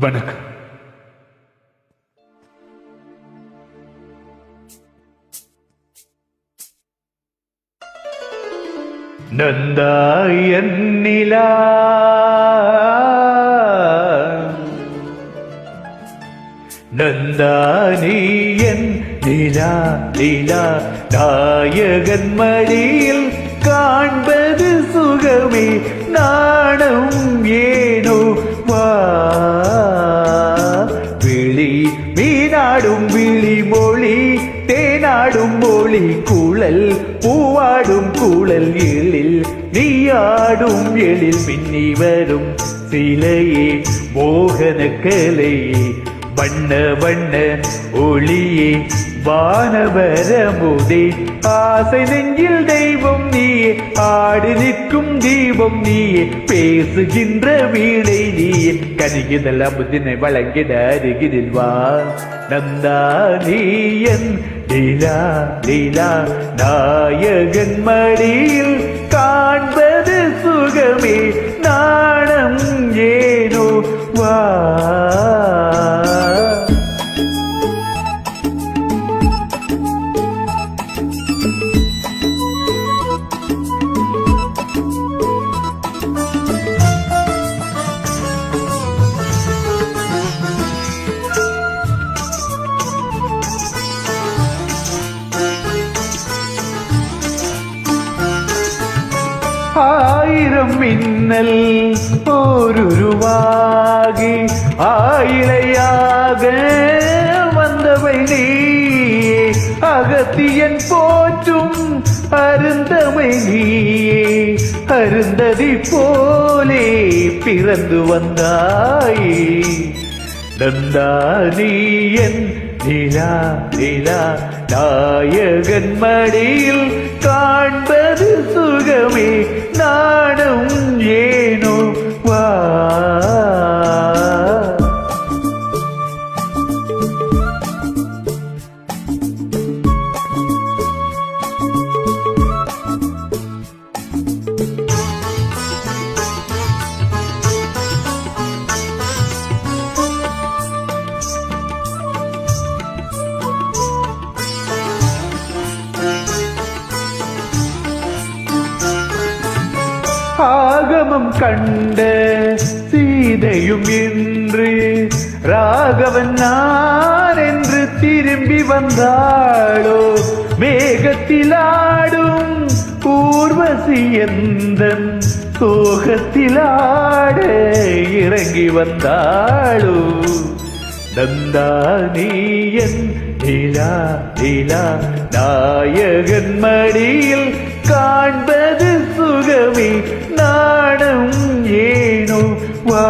வணக்கம். நந்தாயன் நிலா. நந்தானியன் நிலா நிலா. நாயகன் மடியில் காண்பது சுகமே நாணம் ஏனோ குழல் பூவாடும் கூழல் எழில் நீயாடும் எழில் பின்னி வரும் சிலையே மோகன கலையே வண்ண வண்ண ஒளியே வானவரமுதே ஆசை நெஞ்சில் தெய்வம் நீயே ஆடி நிற்கும் தீபம் நீயே பேசுகின்ற வீணை நீயே கருகிதல் அமுதினை வழங்கிட அருகிதில் வா. நந்தா நீ என் லீலா லீலா நாயகன் மடியில் காண்பது சுகமே. ஆயிரம் மின்னல் ஓருருவாகி ஆயிழையாக வந்தவை நீ அகத்தியன் போற்றும் அருந்தமை நீயே. அருந்ததி போலே பிறந்து வந்தாயே. நந்தானியன் நிலா நிலா நாயகன் மடியில் காண்பது சுகமே. ராகமம் கண்ட சீதையும் இன்று ராகவன் நான் என்று திரும்பி வந்தாளோ மேகத்திலாடும் ஊர்வசி எந்தன் சோகத்திலாட இறங்கி வந்தாளோ? நந்தானியன் நிலா நிலா நாயகன் மடியில் காண்பது சுகமே ஏனோ வா